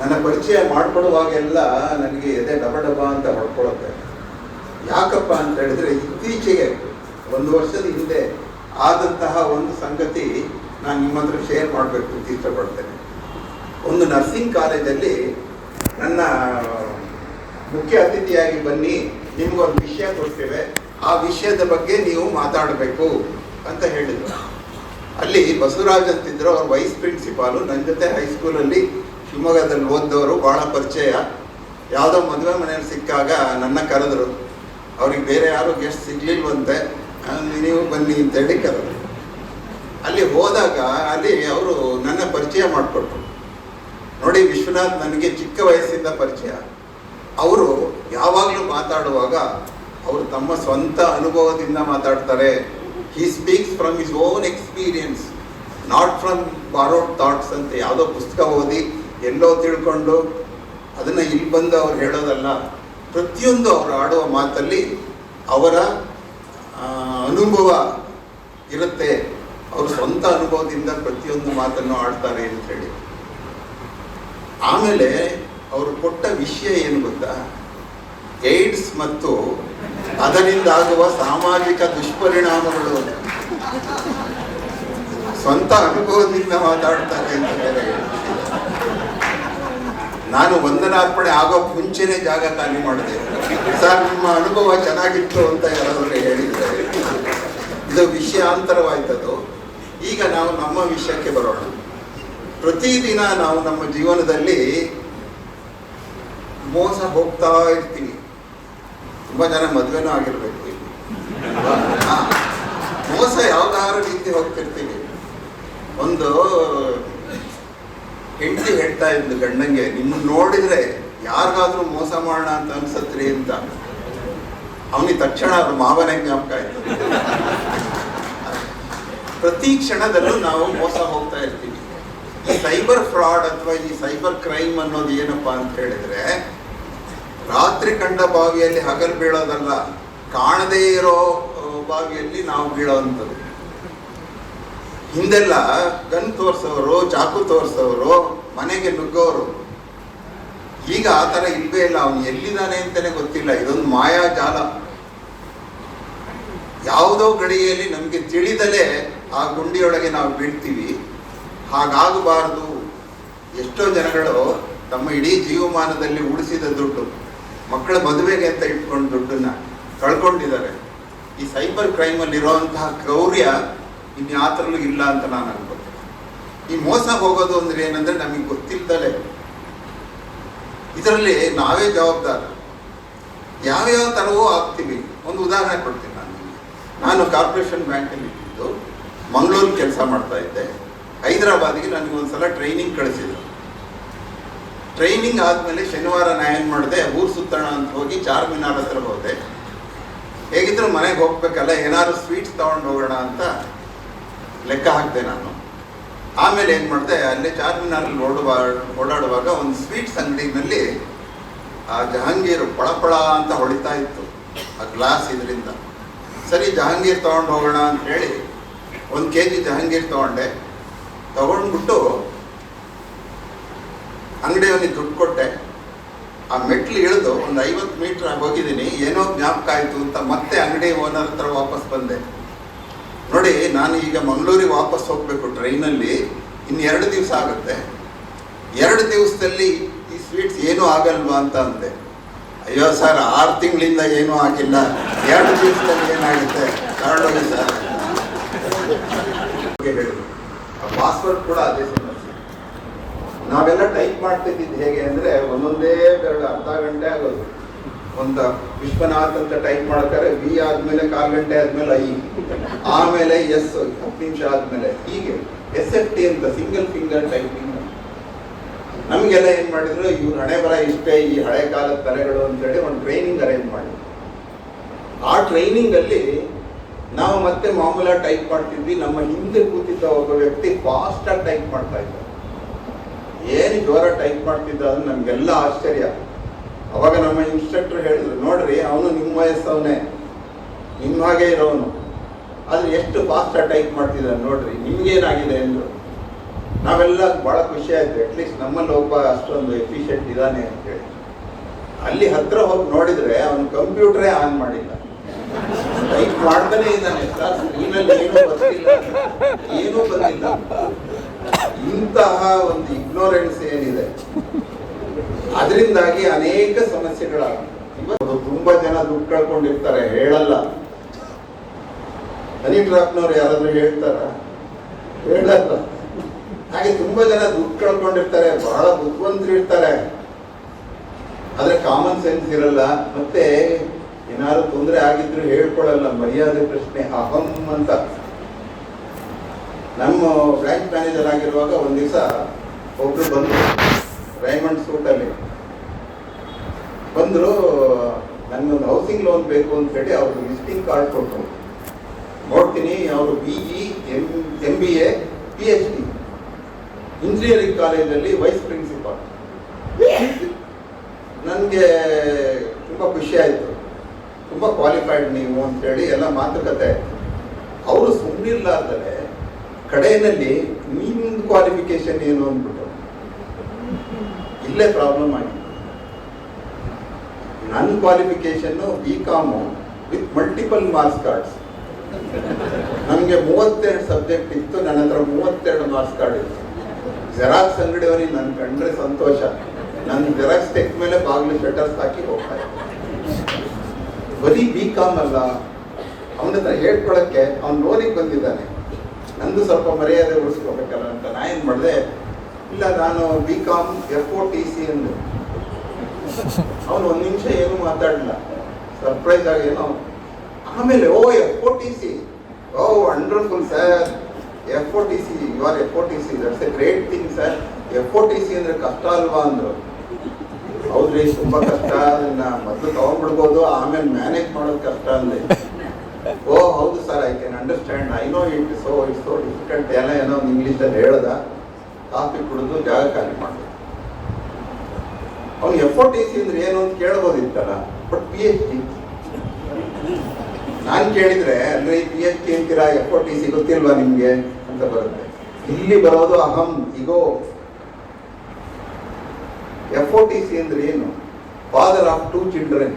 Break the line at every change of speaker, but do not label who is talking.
ನನ್ನ ಪರಿಚಯ ಮಾಡಿಕೊಡುವಾಗೆಲ್ಲ ನನಗೆ ಎದೆ ಡಬ ಡಬ ಅಂತ ಹೊಡ್ಕೊಳ್ಳುತ್ತೆ. ಯಾಕಪ್ಪ ಅಂತ ಹೇಳಿದ್ರೆ ಇತ್ತೀಚೆಗೆ ಒಂದು ವರ್ಷದ ಹಿಂದೆ ಆದಂತಹ ಒಂದು ಸಂಗತಿ ನಾನು ನಿಮ್ಮ ಹತ್ರ ಶೇರ್ ಮಾಡಬೇಕು ಅಂತ ಇಷ್ಟಪಡ್ತೇನೆ. ಒಂದು ನರ್ಸಿಂಗ್ ಕಾಲೇಜಲ್ಲಿ ನನ್ನ ಮುಖ್ಯ ಅತಿಥಿಯಾಗಿ ಬನ್ನಿ ನಿಮ್ಗೊಂದು ವಿಷಯ ಕೊಡ್ತೇವೆ. ಆ ವಿಷಯದ ಬಗ್ಗೆ ನೀವು ಮಾತಾಡಬೇಕು ಅಂತ ಹೇಳಿದರು. ಅಲ್ಲಿ ಬಸವರಾಜ್ ಅಂತಿದ್ರು, ಅವ್ರ ವೈಸ್ ಪ್ರಿನ್ಸಿಪಾಲು ನನ್ನ ಜೊತೆ ಹೈಸ್ಕೂಲಲ್ಲಿ ಶಿವಮೊಗ್ಗದಲ್ಲಿ ಓದಿದವರು ಭಾಳ ಪರಿಚಯ. ಯಾವುದೋ ಮದುವೆ ಮನೆಯಲ್ಲಿ ಸಿಕ್ಕಾಗ ನನ್ನ ಕರೆದರು. ಅವ್ರಿಗೆ ಬೇರೆ ಯಾರು ಗೆಸ್ಟ್ ಸಿಗ್ಲಿಲ್ವಂತೆ ನೀವು ಬನ್ನಿ ಅಂತೇಳಿ ಕರೆದ್ರು. ಅಲ್ಲಿ ಹೋದಾಗ ಅಲ್ಲಿ ಅವರು ನನ್ನ ಪರಿಚಯ ಮಾಡಿಕೊಟ್ರು. ನೋಡಿ ವಿಶ್ವನಾಥ್ ನನಗೆ ಚಿಕ್ಕ ವಯಸ್ಸಿಂದ ಪರಿಚಯ. ಅವರು ಯಾವಾಗಲೂ ಮಾತಾಡುವಾಗ ಅವರು ತಮ್ಮ ಸ್ವಂತ ಅನುಭವದಿಂದ ಮಾತಾಡ್ತಾರೆ. He speaks from his own experience not from borrowed thoughts ಅಂತ ಯಾವುದೋ ಪುಸ್ತಕ ಓದಿ ಎಲ್ಲೋ ತಿಳ್ಕೊಂಡು ಅದನ್ನು ಇಲ್ಲಿ ಬಂದು ಅವ್ರು ಹೇಳೋದಲ್ಲ, ಪ್ರತಿಯೊಂದು ಅವರು ಆಡುವ ಮಾತಲ್ಲಿ ಅವರ ಅನುಭವ ಇರುತ್ತೆ. ಅವ್ರ ಸ್ವಂತ ಅನುಭವದಿಂದ ಪ್ರತಿಯೊಂದು ಮಾತನ್ನು ಆಡ್ತಾರೆ ಅಂತ ಹೇಳಿ. ಆಮೇಲೆ ಅವರು ಕೊಟ್ಟ ವಿಷಯ ಏನು ಗೊತ್ತಾ? ಏಡ್ಸ್ ಮತ್ತು ಅದರಿಂದಾಗುವ ಸಾಮಾಜಿಕ ದುಷ್ಪರಿಣಾಮಗಳು. ಸ್ವಂತ ಅನುಭವದಿಂದ ಮಾತಾಡ್ತಾರೆ ಅಂತ ಹೇಳಿ. ನಾನು ವಂದನಾರ್ಪಣೆ ಆಗೋ ಮುಂಚೆನೆ ಜಾಗ ಖಾಲಿ ಮಾಡಿದೆ. ಸರ್, ನಿಮ್ಮ ಅನುಭವ ಚೆನ್ನಾಗಿತ್ತು ಅಂತ ಯಾರಾದರೂ ಹೇಳಿದ್ದಾರೆ ಇದು ವಿಷಯಾಂತರವಾಯ್ತದ್ದು ಈಗ ನಾವು ನಮ್ಮ ವಿಷಯಕ್ಕೆ ಬರೋಣ. ಪ್ರತಿದಿನ ನಾವು ನಮ್ಮ ಜೀವನದಲ್ಲಿ ಮೋಸ ಹೋಗ್ತಾ ಇರ್ತೀವಿ ತುಂಬ ಜನ ಮದುವೆನೂ ಆಗಿರ್ಬೇಕು. ಮೋಸ ಯಾವ್ದಾದ್ರು ರೀತಿ ಹೋಗ್ತಿರ್ತೀವಿ. ಒಂದು ಹೆಂಡತಿ ಹೇಳ್ತಾ ಇದ್ಲು ಗಂಡಂಗೆ ನಿಮ್ಮ ನೋಡಿದ್ರೆ ಯಾರಿಗಾದ್ರೂ ಮೋಸ ಮಾಡೋಣ ಅಂತ ಅನ್ಸತ್ರಿ ಅಂತ. ಅವನಿಗೆ ತಕ್ಷಣ ಅವ್ರ ಮಾವನೇ ಜ್ಞಾಪಕ ಆಯ್ತು. ಪ್ರತಿ ಕ್ಷಣದಲ್ಲೂ ನಾವು ಮೋಸ ಹೋಗ್ತಾ ಇರ್ತೀವಿ. ಈ ಸೈಬರ್ ಫ್ರಾಡ್ ಅಥವಾ ಈ ಸೈಬರ್ ಕ್ರೈಮ್ ಅನ್ನೋದು ಏನಪ್ಪಾ ಅಂತ ಹೇಳಿದ್ರೆ, ರಾತ್ರಿ ಕಂಡ ಬಾವಿಯಲ್ಲಿ ಹಗಲು ಬೀಳೋದಲ್ಲ, ಕಾಣದೇ ಇರೋ ಬಾವಿಯಲ್ಲಿ ನಾವು ಬೀಳೋವಂಥದ್ದು ಹಿಂದೆಲ್ಲ ಗನ್ ತೋರಿಸೋರು, ಚಾಕು ತೋರ್ಸೋರು ಮನೆಗೆ ನುಗ್ಗೋರು. ಈಗ ಆ ಥರ ಇಲ್ವೇ ಇಲ್ಲ, ಅವನು ಎಲ್ಲಿದ್ದಾನೆ ಅಂತಾನೆ ಗೊತ್ತಿಲ್ಲ. ಇದೊಂದು ಮಾಯಾಜಾಲ ಯಾವುದೋ ಗಡಿಯಲ್ಲಿ ನಮಗೆ ತಿಳಿದಲೇ ಆ ಗುಂಡಿಯೊಳಗೆ ನಾವು ಬೀಳ್ತೀವಿ. ಹಾಗಾಗಬಾರದು. ಎಷ್ಟೋ ಜನಗಳು ತಮ್ಮ ಇಡೀ ಜೀವಮಾನದಲ್ಲಿ ಉಳಿಸಿದ ದುಡ್ಡು, ಮಕ್ಕಳ ಮದುವೆಗೆ ಅಂತ ಇಟ್ಕೊಂಡು ದುಡ್ಡನ್ನ ಕಳ್ಕೊಂಡಿದ್ದಾರೆ. ಈ ಸೈಬರ್ ಕ್ರೈಮಲ್ಲಿ ಇರುವಂತಹ ಕ್ರೌರ್ಯ ಇನ್ಯಾತ್ರಲ್ಲೂ ಇಲ್ಲ ಅಂತ ನಾನು ಅನ್ಕೋತೀನಿ ಈ ಮೋಸ ಹೋಗೋದು ಅಂದ್ರೆ ಏನಂದ್ರೆ ನಮಗೆ ಗೊತ್ತಿಲ್ಲದಲೇ ಇದರಲ್ಲಿ ನಾವೇ ಜವಾಬ್ದಾರ. ಯಾವ್ಯಾವ ಥರವೂ ಆಗ್ತೀವಿ. ಒಂದು ಉದಾಹರಣೆ ಕೊಡ್ತೀನಿ ನಾನು. ನಾನು ಕಾರ್ಪೊರೇಷನ್ ಬ್ಯಾಂಕಲ್ಲಿ ಇಟ್ಟಿದ್ದು ಮಂಗಳೂರು ಕೆಲಸ ಮಾಡ್ತಾ ಇದ್ದೆ. ಹೈದರಾಬಾದಿಗೆ ನನಗೆ ಒಂದ್ಸಲ ಟ್ರೈನಿಂಗ್ ಕಳಿಸಿದ್ರು. ಟ್ರೈನಿಂಗ್ ಆದಮೇಲೆ ಶನಿವಾರ ನಾನು ಏನು ಮಾಡಿದೆ, ಊರು ಸುತ್ತೋಣ ಅಂತ ಹೋಗಿ ಚಾರ್ಮಿನಾರ್ ಹತ್ರ ಹೋದೆ. ಹೇಗಿದ್ರು ಮನೆಗೆ ಹೋಗ್ಬೇಕಲ್ಲ, ಏನಾದ್ರು ಸ್ವೀಟ್ಸ್ ತಗೊಂಡು ಹೋಗೋಣ ಅಂತ ಲೆಕ್ಕ ಹಾಕಿದೆ ನಾನು. ಆಮೇಲೆ ಏನು ಮಾಡಿದೆ, ಅಲ್ಲೇ ಚಾರ್ಮಿನಾರಲ್ಲಿ ಓಡುವ, ಓಡಾಡುವಾಗ ಒಂದು ಸ್ವೀಟ್ಸ್ ಅಂಗಡಿನಲ್ಲಿ ಆ ಜಹಾಂಗೀರ್ ಪಳಪಳ ಅಂತ ಹೊಳಿತಾ ಇತ್ತು, ಆ ಗ್ಲಾಸ್ ಇದರಿಂದ. ಸರಿ, ಜಹಾಂಗೀರ್ ತಗೊಂಡು ಹೋಗೋಣ ಅಂತ ಹೇಳಿ ಒಂದು ಕೆ ಜಿ ಜಹಾಂಗೀರ್ ತಗೊಂಡೆ. ತಗೊಂಡ್ಬಿಟ್ಟು ಅಂಗಡಿಯವನಿಗೆ ದುಡ್ಡು ಕೊಟ್ಟೆ. ಆ ಮೆಟ್ಲು ಇಳಿದು ಒಂದು ಐವತ್ತು ಮೀಟ್ರ್ ಹೋಗಿದ್ದೀನಿ, ಏನೋ ಜ್ಞಾಪಕ ಆಯಿತು ಅಂತ ಮತ್ತೆ ಅಂಗಡಿ ಓನರ್ ಹತ್ರ ವಾಪಸ್ ಬಂದೆ. ನೋಡಿ, ನಾನು ಈಗ ಮಂಗಳೂರಿಗೆ ವಾಪಸ್ ಹೋಗಬೇಕು ಟ್ರೈನಲ್ಲಿ, ಇನ್ನು ಎರಡು ದಿವಸ ಆಗುತ್ತೆ. ಎರಡು ದಿವಸದಲ್ಲಿ ಈ ಸ್ವೀಟ್ಸ್ ಏನೂ ಆಗಲ್ವಾ ಅಂತ ಅಂದೆ. ಅಯ್ಯೋ ಸರ್, ಆರು ತಿಂಗಳಿಂದ ಏನೂ ಆಗಿಲ್ಲ. ಎರಡು ದಿವಸದಲ್ಲಿ ಏನಾಗುತ್ತೆ? ತಗೊಂಡೋಗಿ ಸರ್. ಪಾಸ್ವರ್ಡ್ ಕೂಡ ಅದೇ ಸಮಸ್ಯೆ ನಾವೆಲ್ಲ ಟೈಪ್ ಮಾಡ್ತಿದ್ದಿದ್ದು ಹೇಗೆ ಅಂದರೆ ಒಂದೊಂದೇ ಎರಡು ಅರ್ಧ ಗಂಟೆ ಆಗೋದು. ಒಂದು ವಿಶ್ವನಾಥ್ ಅಂತ ಟೈಪ್ ಮಾಡ್ತಾರೆ ವಿ ಆದ್ಮೇಲೆ ಕಾಲ್ ಗಂಟೆ ಆದ್ಮೇಲೆ ಐ. ಆಮೇಲೆ ಎಸ್ ಹತ್ತು ನಿಮಿಷ ಆದ್ಮೇಲೆ ಹೀಗೆ. ಎಸ್ ಎಫ್ ಟಿ ಅಂತ ಸಿಂಗಲ್ ಫಿಂಗರ್ ಟೈಪಿಂಗ್ ನಮಗೆಲ್ಲ ಏನು ಮಾಡಿದ್ರು, ಇವ್ರ ಹಣೆ ಬರ ಇಷ್ಟೇ, ಈ ಹಳೆ ಕಾಲದ ತಲೆಗಳು ಅಂತೇಳಿ ಒಂದು ಟ್ರೈನಿಂಗ್ ಅರೇಂಜ್ ಮಾಡಿ ಆ ಟ್ರೈನಿಂಗ್ ಅಲ್ಲಿ ನಾವು ಮತ್ತೆ ಮಾಮೂಲ ಟೈಪ್ ಮಾಡ್ತಿದ್ವಿ, ನಮ್ಮ ಹಿಂದೆ ಕೂತಿದ್ದ ಒಬ್ಬ ವ್ಯಕ್ತಿ ಫಾಸ್ಟ್ ಆಗಿ ಟೈಪ್ ಮಾಡ್ತಾ ಇದ್ದ. ಏನು ಜ್ವರ ಟೈಪ್ ಮಾಡ್ತಿದ್ದ ಅದು ನಮ್ಗೆಲ್ಲ ಆಶ್ಚರ್ಯ. ಅವಾಗ ನಮ್ಮ ಇನ್ಸ್ಟ್ರಕ್ಟರ್ ಹೇಳಿದ್ರು, ನೋಡ್ರಿ, ಅವನು ನಿಮ್ಮ ವಯಸ್ಸವನೇ. ನಿಮ್ಮ ಹಾಗೆ ಇರೋನು. ಆದ್ರೆ ಎಷ್ಟು ಫಾಸ್ಟ್ ಟೈಪ್ ಮಾಡ್ತಿದ್ದಾನೆ ನೋಡ್ರಿ, ನಿಮ್ಗೇನಾಗಿದೆ ಎಂದು ನಾವೆಲ್ಲ ಭಾಳ ಖುಷಿ ಆಯ್ತು. ಅಟ್ಲೀಸ್ಟ್ ನಮ್ಮಲ್ಲಿ ಒಬ್ಬ ಅಷ್ಟೊಂದು ಎಫಿಷಿಯೆಂಟ್ ಇದ್ದಾನೆ ಅಂತೇಳಿ ಅಲ್ಲಿ ಹತ್ರ ಹೋಗಿ ನೋಡಿದ್ರೆ ಅವನು ಕಂಪ್ಯೂಟರೇ ಆನ್ ಮಾಡಿಲ್ಲ. ಟೈಪ್ ಮಾಡ್ತಾನೆ ಇದ್ದಾನೆ ಸರ್ ಏನೂ ಬಂದಿಲ್ಲ. ಇಂತಹ ಒಂದು ಇಗ್ನೋರೆನ್ಸ್ ಏನಿದೆ. ಅದರಿಂದಾಗಿ ಅನೇಕ ಸಮಸ್ಯೆಗಳ ತುಂಬಾ ಜನ ದುಡ್ಡು ಕಳ್ಕೊಂಡಿರ್ತಾರೆ, ಹೇಳಲ್ಲ. ಹನಿ ಟ್ರಾಪ್ನವ್ರು ಯಾರಾದ್ರೂ ಹೇಳ್ತಾರ? ಹೇಳಲ್ಲ. ಹಾಗೆ ತುಂಬಾ ಜನ ದುಡ್ಡು ಕಳ್ಕೊಂಡಿರ್ತಾರೆ, ಬಹಳ ಬುದ್ಧಿವಂತರು ಇರ್ತಾರೆ. ಆದ್ರೆ ಕಾಮನ್ ಸೆನ್ಸ್ ಇರಲ್ಲ. ಮತ್ತೆ ಏನಾದ್ರು ತೊಂದರೆ ಆಗಿದ್ರು ಹೇಳ್ಕೊಳ್ಳಲ್ಲ, ಮರ್ಯಾದೆ ಪ್ರಶ್ನೆ ಅಹಂ ಅಂತ. ನಮ್ಮ ಬ್ಯಾಂಕ್ ಮ್ಯಾನೇಜರ್ ಆಗಿರುವಾಗ ಒಂದ್ ದಿವಸ ಒಬ್ರು ಬಂದ್ರು. ರೈಮಂಡ್ ಸೂಟಲ್ಲಿ ಬಂದ್ರು ಒಂದು ಹೌಸಿಂಗ್ ಲೋನ್ ಬೇಕು ಅಂತ ಹೇಳಿ ಅವ್ರಿಗೆ ವಿಸಿಟಿಂಗ್ ಕಾರ್ಡ್ ಕೊಟ್ಟರು ನೋಡ್ತೀನಿ, ಅವರು B E M M B A P H D engineering ಕಾಲೇಜಲ್ಲಿ ವೈಸ್ ಪ್ರಿನ್ಸಿಪಾಲ್ ನನಗೆ ತುಂಬ ಖುಷಿ ಆಯಿತು. ತುಂಬ ಕ್ವಾಲಿಫೈಡ್ ನೀವು ಅಂತೇಳಿ ಎಲ್ಲ ಮಾತುಕತೆ ಅವರು ಅವರು ಅಂದ್ರೆ ಕಡೆಯಲ್ಲಿ ನಿಮ್ಮ ಕ್ವಾಲಿಫಿಕೇಶನ್ ಏನು ಅಂದ್ಬಿಟ್ಟು ಇಲ್ಲೇ ಪ್ರಾಬ್ಲಮ್ ಆಗಿದೆ. ನನ್ನ ಕ್ವಾಲಿಫಿಕೇಶನ್ನು B com with multiple marks cards ನನಗೆ ಮೂವತ್ತೆರಡು ಸಬ್ಜೆಕ್ಟ್ ಇತ್ತು, ನನ್ನ ಹತ್ರ ಮೂವತ್ತೆರಡು ಮಾರ್ಕ್ಸ್ ಕಾರ್ಡ್ ಇತ್ತು. ಜೆರಾಕ್ಸ್ ಅಂಗಡಿಯವರಿಗೆ ನನ್ನ ಕಂಡ್ರೆ ಸಂತೋಷ. ನನ್ನ ಜೆರಾಕ್ಸ್ ತೆಕ್ ಮೇಲೆ ಬಾಗಿಲು ಶಟರ್ಸ್ ಹಾಕಿ ಹೋಗ್ತಾ ಬರೀ ಬಿ ಕಾಮ್ ಅಲ್ಲ, ಅವನ ಹತ್ರ ಹೇಳ್ಕೊಳಕ್ಕೆ ಅವ್ನು ಲೋನಿಗೆ ಬಂದಿದ್ದಾನೆ. ನಂದು ಸ್ವಲ್ಪ ಮರ್ಯಾದೆ ಉಳಿಸ್ಕೋಬೇಕಲ್ಲ ಅಂತ ನಾ ಏನು ಮಾಡಿದೆ ಇಲ್ಲ, ನಾನು B com F O T C ಎಂದು. ಅವನು ಒಂದು ನಿಮಿಷ ಏನು ಮಾತಾಡಲಿಲ್ಲ. ಸರ್ಪ್ರೈಸ್ ಆಗಿ ಏನೋ, ಆಮೇಲೆ, ಓ F O T C oh wonderful sir F O T C you are F O T C that's a great thing sir F O T C ಅಂದ್ರೆ ಕಷ್ಟ ಅಲ್ವಾ ಅಂದ್ರು. ಹೌದ್ರಿ, ತುಂಬಾ ಕಷ್ಟ. ಅದನ್ನ ಮೊದಲು ತಗೊಂಡ್ಬಿಡ್ಬೋದು, ಆಮೇಲೆ ಮ್ಯಾನೇಜ್ ಮಾಡೋದು ಕಷ್ಟ ಅಂದೆ. ಓ, ಹೌದು sir I can understand I know it so it so difficult ಏನೋ ಒಂದು ಇಂಗ್ಲೀಷಲ್ಲಿ ಹೇಳ್ದ. ಕಾಫಿ ಕುಡಿದು ಜಾಗ ಖಾಲಿ ಮಾಡಿದೆ ಅವ್ನು ಎಫ್ ಒ ಟಿ ಸಿ ಅಂದ್ರೆ ಏನು ಅಂತ ಕೇಳ್ಬೋದಿತ್ತಲ್ಲ ಬಟ್ ಪಿ ಎಚ್ ಡಿ ನಾನು ಕೇಳಿದ್ರೆ, ಅಂದ್ರೆ ಪಿ ಎಚ್ ಡಿ ಅಂತೀರಾ ಎಫ್ ಒ ಟಿ ಸಿ ಗೊತ್ತಿಲ್ವಾ ನಿಮ್ಗೆ ಅಂತ ಬರುತ್ತೆ. ಇಲ್ಲಿ ಬರೋದು ಅಹಂ, ಇಗೋ. ಎಫ್ ಒ ಟಿ ಸಿ ಅಂದ್ರೆ ಏನು? Father of two children